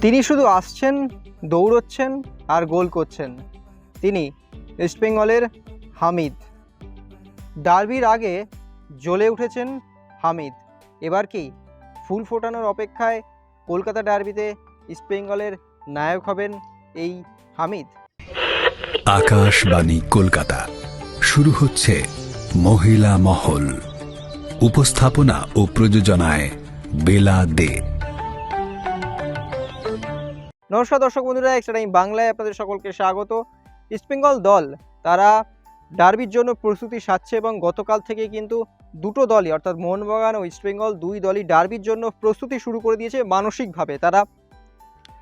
তিনি শুধু আসছেন, দৌড়চ্ছেন আর গোল করছেন। তিনি ইস্টবেঙ্গলের হামিদ। ডার্বির আগে জ্বলে উঠেছেন হামিদ। এবার কি ফুল ফোটানোর অপেক্ষায় কলকাতা ডার্বিতে ইস্টবেঙ্গলের নায়ক হবেন এই হামিদ? আকাশবাণী কলকাতা। শুরু হচ্ছে মহিলা মহল। উপস্থাপনা ও প্রযোজনায় বেলা দে নমস্কার দর্শক বন্ধুরা এক্সট্রা টাইম বাংলায় আপনাদের সকলকে স্বাগত। ইস্টবেঙ্গল দল, তারা ডার্বির জন্য প্রস্তুতি সাচ্ছে এবং গতকাল থেকে কিন্তু দুটো দলই, অর্থাৎ মোহনবাগান ও ইস্টবেঙ্গল দুই দলই ডার্বির জন্য প্রস্তুতি শুরু করে দিয়েছে মানসিকভাবে। তারা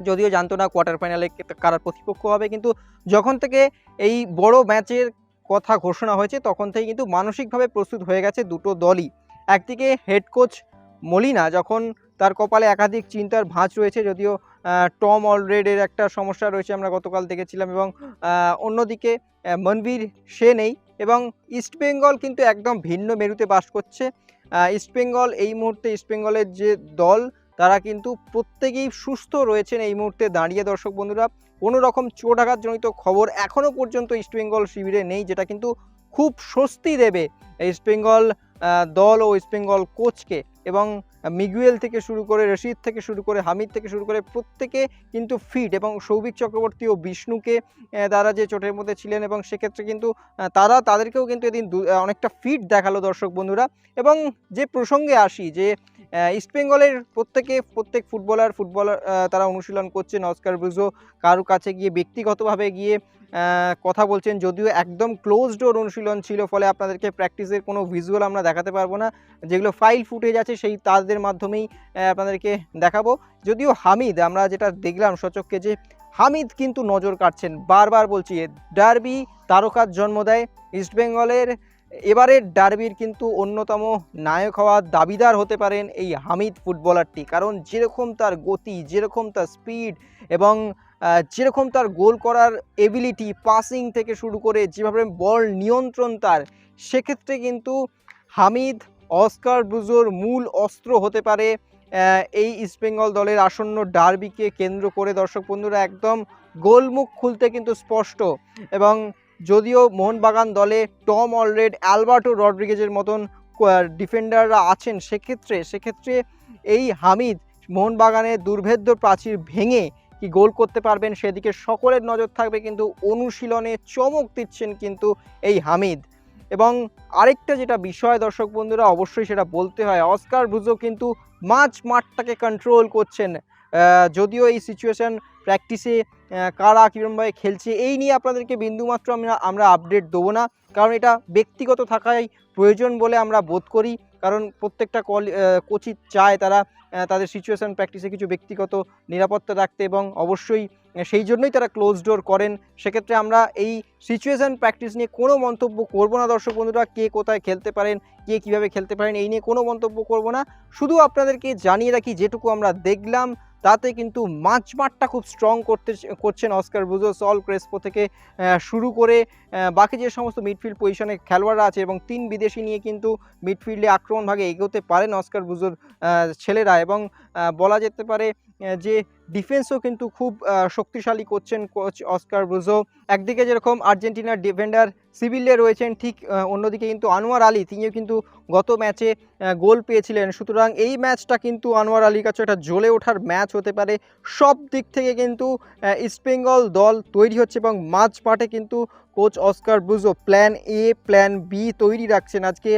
যদিও জানতো না কোয়ার্টার ফাইনালে কারা প্রতিপক্ষ হবে, কিন্তু যখন থেকে এই বড় ম্যাচের কথা ঘোষণা হয়েছে, তখন থেকে কিন্তু মানসিকভাবে প্রস্তুত হয়ে গেছে দুটো দলই। একদিকে হেড কোচ মলিনা, যখন তার কপালে একাধিক চিন্তার ভাঁজ রয়েছে, যদিও টম অলরেডের একটা সমস্যা রয়েছে আমরা গতকাল দেখেছিলাম এবং অন্যদিকে মনবীর সে নেই এবং ইস্টবেঙ্গল কিন্তু একদম ভিন্ন মেরুতে বাস করছে। ইস্টবেঙ্গল এই মুহূর্তে ইস্টবেঙ্গলের যে দল, তারা কিন্তু প্রত্যেকেই সুস্থ রয়েছেন এই মুহূর্তে দাঁড়িয়ে দর্শক বন্ধুরা। কোনো রকম চোটাঘাতজনিত খবর এখনও পর্যন্ত ইস্টবেঙ্গল শিবিরে নেই, যেটা কিন্তু খুব স্বস্তি দেবে ইস্টবেঙ্গল দল ও ইস্টবেঙ্গল কোচকে এবং মিগুয়েল থেকে শুরু করে রশিদ থেকে শুরু করে হামিদ থেকে শুরু করে প্রত্যেকে কিন্তু ফিট এবং সৌভিক চক্রবর্তী ও বিষ্ণুকে তারা যে চোটের মধ্যে ছিলেন এবং সেক্ষেত্রে কিন্তু তারা তাদেরকেও কিন্তু এদিন অনেকটা ফিট দেখাল দর্শক বন্ধুরা। এবং যে প্রসঙ্গে আসি যে ইস্টবেঙ্গলের প্রত্যেকে, প্রত্যেক ফুটবলার ফুটবলার তারা অনুশীলন করছেন। অস্কার ব্রুজো কারও কাছে গিয়ে ব্যক্তিগতভাবে গিয়ে কথা বলছেন। যদিও একদম ক্লোজ ডোর অনুশীলন ছিল, ফলে আপনাদেরকে প্র্যাকটিসের কোনো ভিজুয়াল আমরা দেখাতে পারব না। যেগুলো ফাইল ফুটেজ আছে, সেই তাদের মাধ্যমেই আপনাদেরকে দেখাবো। যদিও হামিদ, আমরা যেটা দেখলাম সচককে যে হামিদ কিন্তু নজর কাটছেন বারবার বলছি ডার্বি তারকার জন্ম দেয় ইস্টবেঙ্গলের এবারের ডার্বির কিন্তু অন্যতম নায়ক হওয়ার দাবিদার হতে পারেন এই হামিদ ফুটবলারটি। কারণ যেরকম তার গতি, যেরকম তার স্পিড এবং যেরকম তার গোল করার এবিলিটি পাসিং থেকে শুরু করে যেভাবে বল নিয়ন্ত্রণ তার, সেক্ষেত্রে কিন্তু হামিদ, অস্কার ব্রুজোর মূল অস্ত্র হতে পারে এই ইস্টবেঙ্গল দলের আসন্ন ডার্বিকে কেন্দ্র করে। দর্শক বন্ধুরা, একদম গোলমুখ খুলতে কিন্তু স্পষ্ট এবং যদিও মোহনবাগান দলে টম অলরেড অ্যালবার্টো রড্রিগেজের মতন ডিফেন্ডাররা আছেন, সেক্ষেত্রে সেক্ষেত্রে এই হামিদ মোহনবাগানের দুর্ভেদ্য প্রাচীর ভেঙে কি গোল করতে পারবেন সেদিকে সকলের নজর থাকবে, কিন্তু অনুশীলনে চমক দিচ্ছেন কিন্তু এই হামিদ। এবং আরেকটা যেটা বিষয়, দর্শক বন্ধুরা, অবশ্যই সেটা বলতে হয়, অস্কার ব্রুজো কিন্তু মাঝ মাঠটাকে কন্ট্রোল করছেন। যদিও এই সিচুয়েশন প্র্যাকটিসে কারা কীরকমভাবে খেলছে, এই নিয়ে আপনাদেরকে বিন্দুমাত্র আমরা আমরা আপডেট দেবো না। কারণ এটা ব্যক্তিগত থাকাই প্রয়োজন বলে আমরা বোধ করি। কারণ প্রত্যেকটা কলি কোচিত চায় তারা তাদের সিচুয়েশান প্র্যাকটিসে কিছু ব্যক্তিগত নিরাপত্তা রাখতে এবং অবশ্যই সেই জন্যই তারা ক্লোজ ডোর করেন। সেক্ষেত্রে আমরা এই সিচুয়েশান প্র্যাকটিস নিয়ে কোনো মন্তব্য করব না, দর্শক বন্ধুরা, কে কোথায় খেলতে পারেন, কে কীভাবে খেলতে পারেন, এই নিয়ে কোনো মন্তব্য করব না। শুধু আপনাদেরকে জানিয়ে রাখি, যেটুকু আমরা দেখলাম তাতে কিন্তু মাঝমাঠটা খুব স্ট্রং করতে করছেন অস্কার বুজো, সল ক্রেসপো থেকে শুরু করে বাকি যে সমস্ত মিডফিল্ড পজিশনে খেলোয়াড়রা আছে এবং তিন বিদেশি নিয়ে কিন্তু মিডফিল্ডে আক্রমণভাগে এগোতে পারেন অস্কার বুজোর ছেলেরা এবং বলা যেতে পারে যে ডিফেন্সও কিন্তু খুব শক্তিশালী করছেন কোচ অস্কার ব্রুজো। একদিকে যেরকম আর্জেন্টিনার ডিফেন্ডার সিভিলে রয়েছেন, ঠিক অন্যদিকে কিন্তু আনোয়ার আলী, তিনিও কিন্তু গত ম্যাচে গোল পেয়েছিলেন। সুতরাং এই ম্যাচটা কিন্তু আনোয়ার আলীর কাছে একটা জ্বলে ওঠার ম্যাচ হতে পারে। সব দিক থেকে কিন্তু ইস্টবেঙ্গল দল তৈরি হচ্ছে এবং মাঝ মাঠে কিন্তু coach Oscar Bruzon plan A, plan B তৈরি রাখছেন। আজকে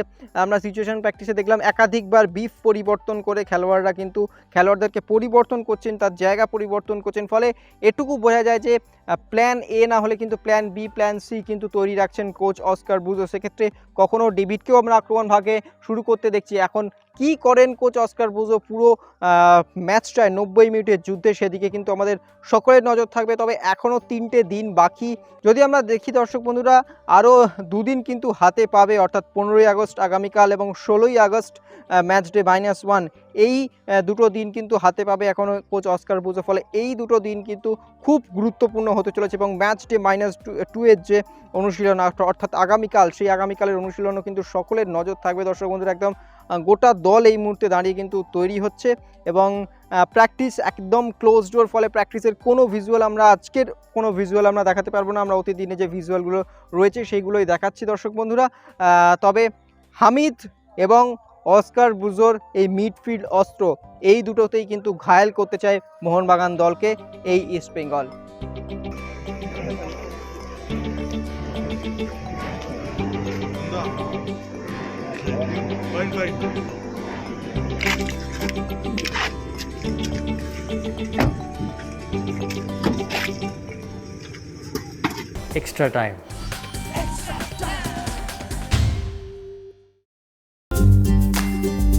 আমরা সিচুয়েশন প্র্যাকটিসে দেখলাম একাধিকবার বিফ পরিবর্তন করে খেলোয়াড়রা কিন্তু খেলোয়াড়দেরকে পরিবর্তন করছেন, তার জায়গা পরিবর্তন করছেন। ফলে এটুকু বোঝা যায় যে প্ল্যান এ না হলে কিন্তু প্ল্যান বি, প্ল্যান সি কিন্তু তৈরি রাখছেন কোচ অস্কার ব্রুজো। সেক্ষেত্রে কখনও ডেভিডকেও আমরা আক্রমণ ভাগে শুরু করতে দেখছি। এখন কি করেন কোচ অস্কার বুজো? পুরো ম্যাচটায় নব্বই মিনিটের যুদ্ধে সেদিকে কিন্তু আমাদের সকলের নজর থাকবে। তবে এখনও তিনটে দিন বাকি। যদি আমরা দেখি দর্শক বন্ধুরা আরও দুদিন কিন্তু হাতে পাবে। অর্থাৎ পনেরোই আগস্ট আগামীকাল এবং ষোলোই August match day minus one এই দুটো দিন কিন্তু হাতে পাবে এখনও কোচ অস্কার বুঝো। ফলে এই দুটো দিন কিন্তু খুব গুরুত্বপূর্ণ হতে চলেছে এবং ম্যাচ ডে মাইনাস টু এর যে অনুশীলন অর্থাৎ আগামীকাল, সেই আগামীকালের অনুশীলনও কিন্তু সকলের নজর থাকবে। দর্শক বন্ধুরা, একদম গোটা দল এই মুহূর্তে দাঁড়িয়ে কিন্তু তৈরি হচ্ছে এবং প্র্যাকটিস একদম ক্লোজ ডোর ফলে প্র্যাকটিসের কোনো ভিজুয়াল আমরা আজকের কোনো ভিজুয়াল আমরা দেখাতে পারব না। আমরা অতিদিনে যে ভিজুয়ালগুলো রয়েছে, সেইগুলোই দেখাচ্ছি দর্শক বন্ধুরা। তবে হামিদ এবং অস্কার বুজোর এই মিডফিল্ড অস্ত্র এই দুটোতেই কিন্তু ঘায়েল করতে চায় মোহনবাগান দলকে এই East Bengal extra time.